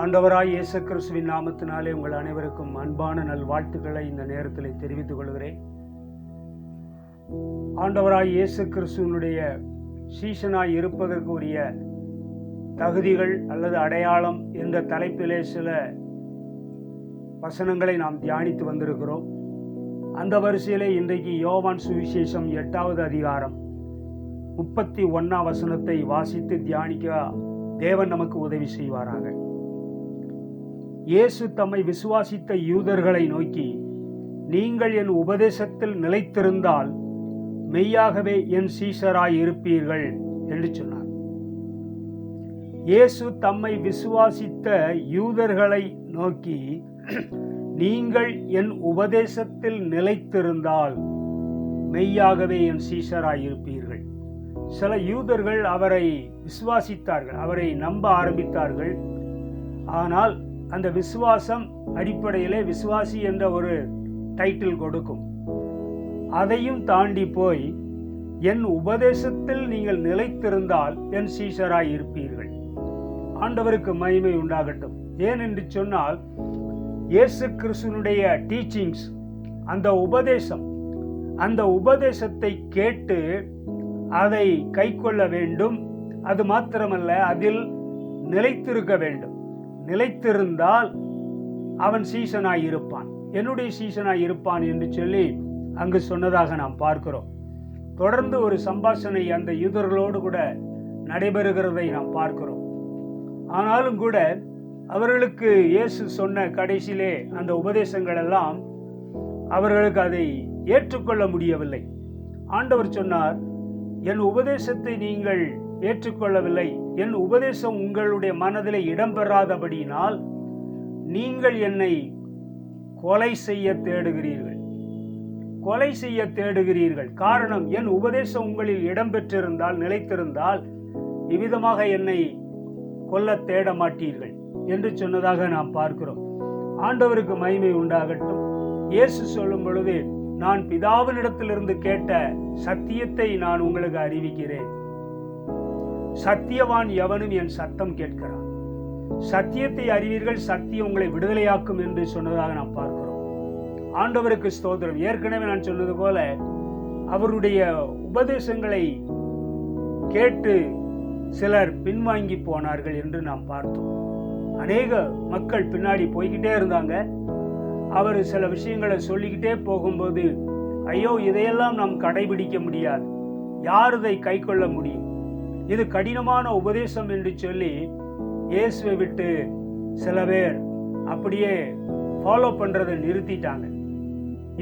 ஆண்டவராய் இயேசு கிறிஸ்துவின் நாமத்தினாலே உங்கள் அனைவருக்கும் அன்பான நல்வாழ்த்துக்களை இந்த நேரத்தில் தெரிவித்துக் கொள்கிறேன். ஆண்டவராய் இயேசு கிறிஸ்துவனுடைய சீசனாய் இருப்பதற்கு உரிய தகுதிகள் அல்லது அடையாளம் என்ற தலைப்பிலே சில வசனங்களை நாம் தியானித்து வந்திருக்கிறோம். அந்த வரிசையிலே இன்றைக்கு யோவான் சுவிசேஷம் எட்டாவது அதிகாரம் முப்பத்தி ஒன்னாம் வசனத்தை வாசித்து தியானிக்க தேவன் நமக்கு உதவி செய்வாராக. இயேசு தம்மை விசுவாசித்த யூதர்களை நோக்கி நீங்கள் என் உபதேசத்தில் நிலைத்திருந்தால் மெய்யாகவே என் சீசராய் இருப்பீர்கள் என்று சொன்னார். இயேசு தம்மை விசுவாசித்த யூதர்களை நோக்கி நீங்கள் என் உபதேசத்தில் நிலைத்திருந்தால் மெய்யாகவே என் சீசராய் இருப்பீர்கள் சில யூதர்கள் அவரை விசுவாசித்தார்கள் அவரை நம்ப ஆரம்பித்தார்கள். ஆனால் அந்த விசுவாசம் அடிப்படையிலே விசுவாசி என்ற ஒரு டைட்டில் கொடுக்கும். அதையும் தாண்டி போய் என் உபதேசத்தில் நீங்கள் நிலைத்திருந்தால் என் சீஷராய் இருப்பீர்கள். ஆண்டவருக்கு மகிமை உண்டாகட்டும். ஏன் என்று சொன்னால் இயேசு கிறிஸ்துனுடைய டீச்சிங்ஸ் அந்த உபதேசம் அந்த உபதேசத்தை கேட்டு அதை கைக்கொள்ள வேண்டும். அது மாத்திரமல்ல அதில் நிலைத்திருக்க வேண்டும். நிலைத்திருந்தால் அவன் சீசனாய் இருப்பான் என்னுடைய சீசனாய் இருப்பான் என்று சொல்லி அங்கு சொன்னதாக நாம் பார்க்கிறோம். தொடர்ந்து ஒரு சம்பாஷணை அந்த யூதர்களோடு கூட நடைபெறுகிறதை நாம் பார்க்கிறோம். ஆனாலும் கூட அவர்களுக்கு இயேசு சொன்ன கடைசியிலே அந்த உபதேசங்கள் எல்லாம் அவர்களுக்கு அதை ஏற்றுக்கொள்ள முடியவில்லை. ஆண்டவர் சொன்னார் என் உபதேசத்தை நீங்கள் ஏற்றுக்கொள்ளவில்லை. என் உபதேசம் உங்களுடைய மனதில் இடம்பெறாதபடியினால் நீங்கள் என்னை கொலை செய்ய தேடுகிறீர்கள். கொலை செய்ய தேடுகிறீர்கள். காரணம் என் உபதேசம் உங்களில் இடம்பெற்றிருந்தால் நிலைத்திருந்தால் இவ்விதமாக என்னை கொல்ல தேட மாட்டீர்கள் என்று சொன்னதாக நாம் பார்க்கிறோம். ஆண்டவருக்கு மகிமை உண்டாகட்டும். இயேசு சொல்லும் பொழுது நான் பிதாவினிடத்திலிருந்து கேட்ட சத்தியத்தை நான் உங்களுக்கு அறிவிக்கிறேன். சத்தியவான் எவனும் என் சத்தம் கேட்கிறான். சத்தியத்தை அறிவீர்கள் சத்தியம் உங்களை விடுதலையாக்கும் என்று சொன்னதாக நாம் பார்க்கிறோம். ஆண்டவருக்கு ஸ்தோத்திரம். ஏற்கனவே நான் சொன்னது போல அவருடைய உபதேசங்களை கேட்டு சிலர் பின்வாங்கி போனார்கள் என்று நாம் பார்த்தோம். அநேக மக்கள் பின்னாடி போய்கிட்டே இருந்தாங்க. அவர் சில விஷயங்களை சொல்லிக்கிட்டே போகும்போது ஐயோ இதையெல்லாம் நாம் கடைபிடிக்க முடியாது. யார் இதை கை கொள்ள முடியும்? இது கடினமான உபதேசம் என்று சொல்லி இயேசுவை விட்டு சில பேர் அப்படியே ஃபாலோ பண்ணுறதை நிறுத்திட்டாங்க.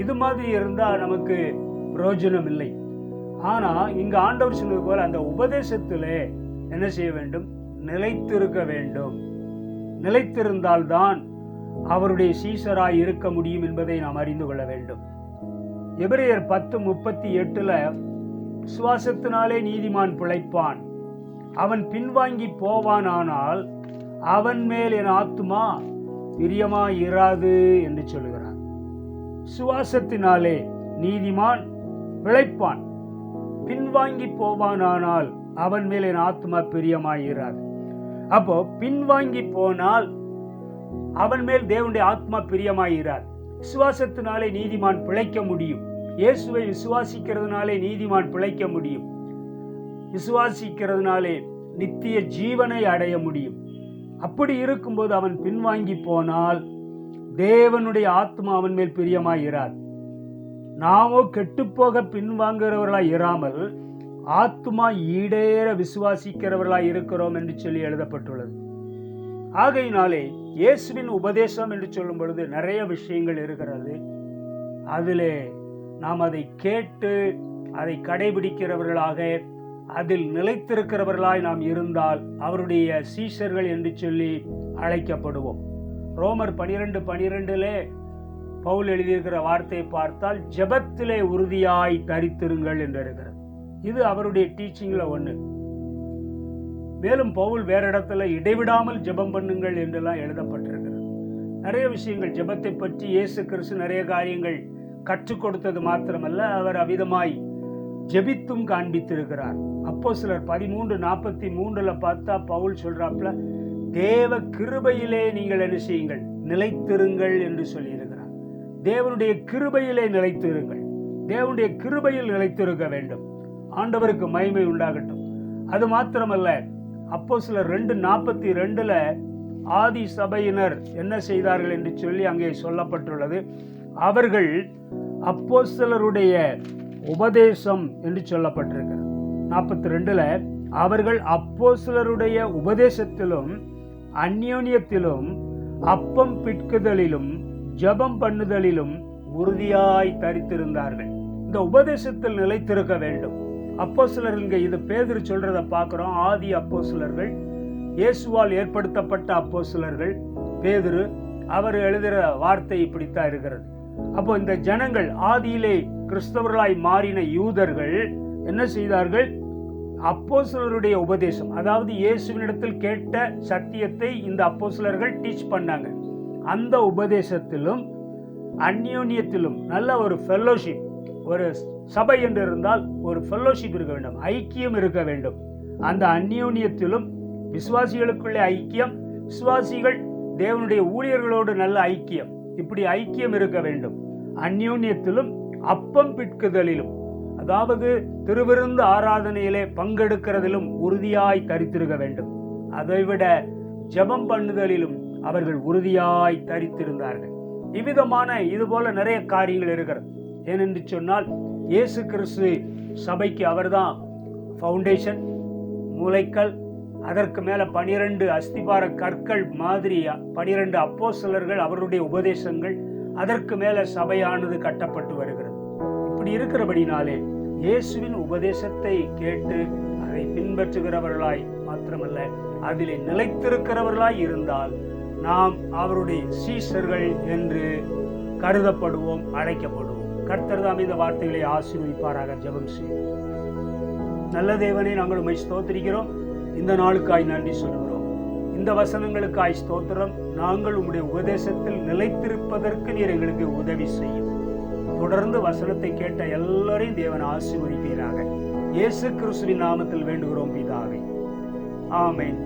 இது மாதிரி இருந்தால் நமக்கு பிரயோஜனம் இல்லை. ஆனால் இங்கே ஆண்டவர் சொன்னது போல் அந்த உபதேசத்தில் என்ன செய்ய வேண்டும்? நிலைத்திருக்க வேண்டும். நிலைத்திருந்தால்தான் அவருடைய சீசராய் இருக்க முடியும் என்பதை நாம் அறிந்து கொள்ள வேண்டும். எபிரேயர் பத்து முப்பத்தி எட்டில் சுவாசத்தினாலே நீதிமான் பிழைப்பான். அவன் பின்வாங்கி போவானானால் அவன் மேல் என் ஆத்துமா பிரியமா இராது என்று சொல்லுகிறான். சுவாசத்தினாலே நீதிமான் பிழைப்பான். பின்வாங்கி போவானானால் அவன் மேல் என் ஆத்மா பிரியமாயிராது அப்போ பின்வாங்கி போனால் அவன் மேல் தேவனுடைய ஆத்மா பிரியமாயிரார் விசுவாசத்தினாலே நீதிமான் பிழைக்க முடியும். இயேசுவை விசுவாசிக்கிறதுனாலே நீதிமான் பிழைக்க முடியும். விசுவாசிக்கிறதுனாலே நித்திய ஜீவனை அடைய முடியும். அப்படி இருக்கும்போது அவன் பின்வாங்கி போனால் தேவனுடைய ஆத்மா அவன் மேல் பிரியமாயிரார் நாமோ கெட்டுப்போக பின்வாங்குகிறவர்களாய் இராமல் ஆத்மா ஈடேற விசுவாசிக்கிறவர்களாய் இருக்கிறோம் என்று சொல்லி எழுதப்பட்டுள்ளது. ஆகையினாலே இயேசுவின் உபதேசம் என்று சொல்லும் பொழுது நிறைய விஷயங்கள் இருக்கிறது. அதிலே நாம் அதை கேட்டு அதை கடைபிடிக்கிறவர்களாக அதில் நிலைத்திருக்கிறவர்களாய் நாம் இருந்தால் அவருடைய சீஷர்கள் என்று சொல்லி அழைக்கப்படுவோம். ரோமர் பனிரெண்டு பனிரெண்டிலே பவுல் எழுதியிருக்கிற வார்த்தையை பார்த்தால் ஜபத்திலே உறுதியாய் தரித்திருங்கள் என்று இருக்கிறது. இது அவருடைய டீச்சிங்ல ஒன்று மேலும் பவுல் வேற இடத்துல இடைவிடாமல் ஜெபம் பண்ணுங்கள் என்றெல்லாம் எழுதப்பட்டிருக்கிறது. நிறைய விஷயங்கள் ஜெபத்தை பற்றி இயேசு கிறிஸ்து நிறைய காரியங்கள் கற்றுக் கொடுத்தது மாத்திரமல்ல அவர் அவிதமாய் ஜெபித்தும் காண்பித்திருக்கிறார். அப்போ சிலர் பதிமூன்று நாற்பத்தி மூன்றுல பார்த்தா பவுல் சொல்றாப்ல தேவ கிருபையிலே நீங்கள் என்ன செய்யுங்கள்? நிலைத்திருங்கள் என்று சொல்லியிருக்கிறார். தேவனுடைய கிருபையிலே நிலைத்திருங்கள். தேவனுடைய கிருபையில் நிலைத்திருக்க வேண்டும். ஆண்டவருக்கு மகிமை உண்டாகட்டும். அது மாத்திரமல்ல அப்போ சில ரெண்டு நாற்பத்தி ரெண்டுல ஆதி சபையினர் என்ன செய்தார்கள் என்று சொல்லி அங்கே சொல்லப்பட்டுள்ளது. அவர்கள் அப்போ சிலருடைய உபதேசம் என்று சொல்லப்பட்டிருக்கிறது. நாற்பத்தி ரெண்டுல அவர்கள் அப்போஸ்தலருடைய உபதேசத்திலும் அந்யோன்யத்திலும் அப்பம் பிட்குதலிலும் ஜெபம் பண்ணுதலிலும் உறுதியாய் தரித்திருந்தார்கள். இந்த உபதேசத்தில் நிலைத்திருக்க வேண்டும். அப்போஸ்தலர் இங்க இது பேதுரு சொல்றதை பார்க்கிறோம். ஆதி அப்போஸ்தலர்கள் இயேசுவால் ஏற்படுத்தப்பட்ட அப்போஸ்தலர்கள் பேதுரு அவர் எழுதுகிற வார்த்தை இப்படித்தான் இருக்கிறது. அப்போ இந்த ஜனங்கள் ஆதியிலே கிறிஸ்தவர்களாய் மாறின யூதர்கள் என்ன செய்தார்கள்? அப்போஸ்தலருடைய உபதேசம் அதாவது இயேசுவினிடத்தில் கேட்ட சத்தியத்தை இந்த அப்போஸ்தலர்கள் டீச் பண்ணாங்க. அந்த உபதேசத்திலும் அந்யோன்யத்திலும் நல்ல ஒரு ஃபெல்லோஷிப் ஒரு சபை என்று இருந்தால் ஒரு ஃபெல்லோஷிப் இருக்க வேண்டும் ஐக்கியம் இருக்க வேண்டும். அந்த அந்யோன்யத்திலும் விசுவாசிகளுக்குள்ளே ஐக்கியம் விசுவாசிகள் தேவனுடைய ஊழியர்களோடு நல்ல ஐக்கியம் இப்படி ஐக்கியம் இருக்க வேண்டும். அந்யோன்யத்திலும் அப்பம் பிட்குதலிலும் அதாவது திருவிருந்து ஆராதனையிலே பங்கெடுக்கிறதிலும் உறுதியாய் தரித்திருக்க வேண்டும். அதைவிட ஜெபம் பண்ணுதலிலும் அவர்கள் உறுதியாய் தரித்திருந்தார்கள். இவ்விதமான இது போல நிறைய காரியங்கள் இருக்கிறது. ஏனென்று சொன்னால் இயேசு கிறிஸ்து சபைக்கு அவர்தான் ஃபவுண்டேஷன் மூளைக்கல் அதற்கு மேலே பனிரெண்டு அஸ்திபார கற்கள் மாதிரி பனிரெண்டு அப்போஸ்தலர்கள் அவருடைய உபதேசங்கள் அதற்கு மேல சபையானது கட்டப்பட்டு வருகிறது. இப்படி இருக்கிறபடினாலே இயேசுவின் உபதேசத்தை கேட்டு அதை பின்பற்றுகிறவர்களாய் மாத்திரமல்ல அதிலே நிலைத்திருக்கிறவர்களாய் இருந்தால் நாம் அவருடைய சீஷர்கள் என்று கருதப்படுவோம் அழைக்கப்படுவோம். கர்த்தர் தாம் இந்த வார்த்தைகளை ஆசீர்வதிப்பாராக ஜெபம் செய்வோம். நல்ல தேவனை நாங்கள் உண்மை ஸ்தோத்திரிக்கிறோம். இந்த நாளுக்காய் நன்றி சொல்லுவோம் இந்த வசனங்களுக்காய் ஸ்தோத்திரம். நாங்கள் உம்முடைய உபதேசத்தில் நிலைத்திருப்பதற்கு நீர் எங்களுக்கு உதவி செய்யும். தொடர்ந்து வசனத்தை கேட்ட எல்லாரையும் தேவன் ஆசீர்வதிப்பீராக. இயேசு கிறிஸ்துவின் நாமத்தில் வேண்டுகிறோம் பிதாவே. ஆமேன்.